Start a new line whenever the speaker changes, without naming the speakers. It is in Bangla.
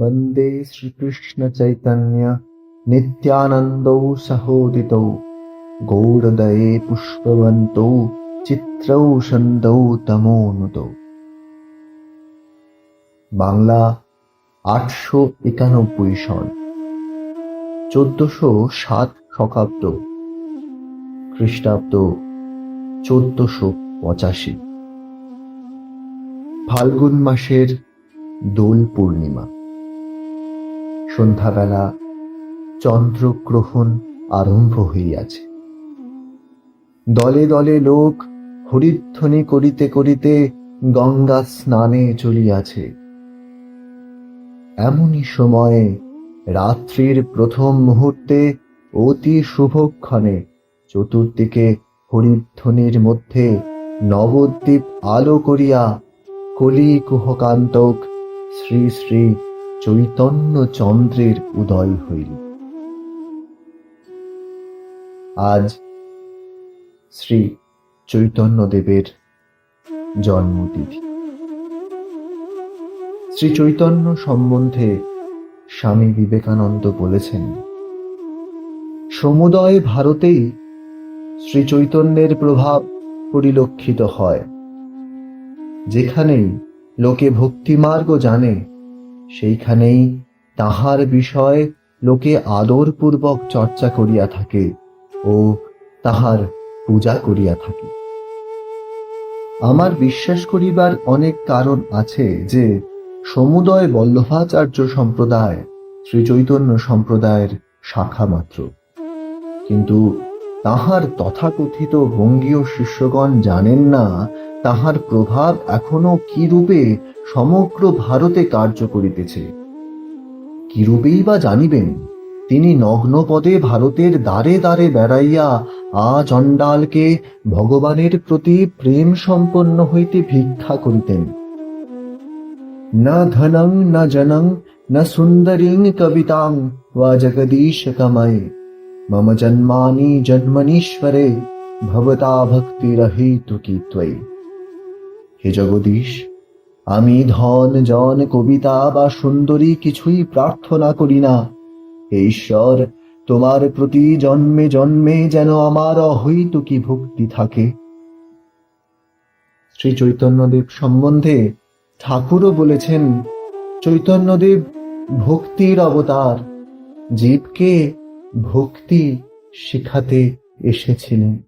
वन्दे श्रीकृष्णचैतन्य नित्यानन्दौ सहोदितौ गौरदये पुष्पवन्तौ চিত্রৌ সন্দৌ তমোনুত বাংলা আটশো একানব্বই সন চোদ্দশো সাত শকাব্দ খ্রিস্টাব্দ চোদ্দশো পঁচাশি ফাল্গুন মাসের দোল পূর্ণিমা সন্ধ্যাবেলা চন্দ্রগ্রহণ আরম্ভ হইয়াছে। দলে দলে লোক হরিধ্বনি করিতে করিতে গঙ্গা স্নানে চলিয়াছে। এমনই সময়ে রাত্রির প্রথম মুহূর্তে অতি শুভক্ষণে চতুর্দিকে হরিধ্বনির মধ্যে নবদ্বীপ আলো করিয়া কলি কুহকান্তক শ্রী শ্রী চৈতন্য চন্দ্রের উদয় হইল। আজ শ্রী চৈতন্যদেবের জন্মতিথি। শ্রী চৈতন্য সম্বন্ধে স্বামী বিবেকানন্দ বলেছেন, সমুদয় ভারতেই শ্রী চৈতন্যের প্রভাব পরিলক্ষিত হয়। যেখানেই লোকে ভক্তিমার্গ জানে সেইখানেই তাহার বিষয় লোকে আদরপূর্বক চর্চা করিয়া থাকে ও তাহার পূজা করিয়া থাকে। আমার বিশ্বাস করিবার অনেক কারণ আছে যে সমুদয় বল্লভাচার্য সম্প্রদায় শ্রী চৈতন্য সম্প্রদায়ের শাখা মাত্র। কিন্তু তাহার তথাকথিত বঙ্গীয় শিষ্যগণ জানেন না তাহার প্রভাব এখনও কি রূপে সমগ্র ভারতে কার্য করিতেছে? কিরূপেই বা জানিবেন, তিনি নগ্নপদে ভারতের দ্বারে দ্বারে বেড়াইয়া আ চণ্ডালকে ভগবানের প্রতি প্রেম সম্পন্ন হইতে ভিক্ষা করিতেন। না ধনং, না জনং, না সুন্দরীং কবিতাং বা জগদীশ কময়ে মম জন্মানি জন্মনীশ্বরে, ভবতা ভক্তি রহিতু কি ত্বয়ি। হে জগদীশ, আমি ধন, জন, কবিতা বা সুন্দরী কিছুই প্রার্থনা করি না। হে ঈশ্বর, তোমার প্রতি জন্মে জন্মে যেন আমার অহৈতুকী ভক্তি থাকে। শ্রী চৈতন্যদেব সম্বন্ধে ঠাকুরও বলেছেন, চৈতন্যদেব ভক্তির অবতার, জীবকে ভক্তি শিখাতে এসেছিলেন।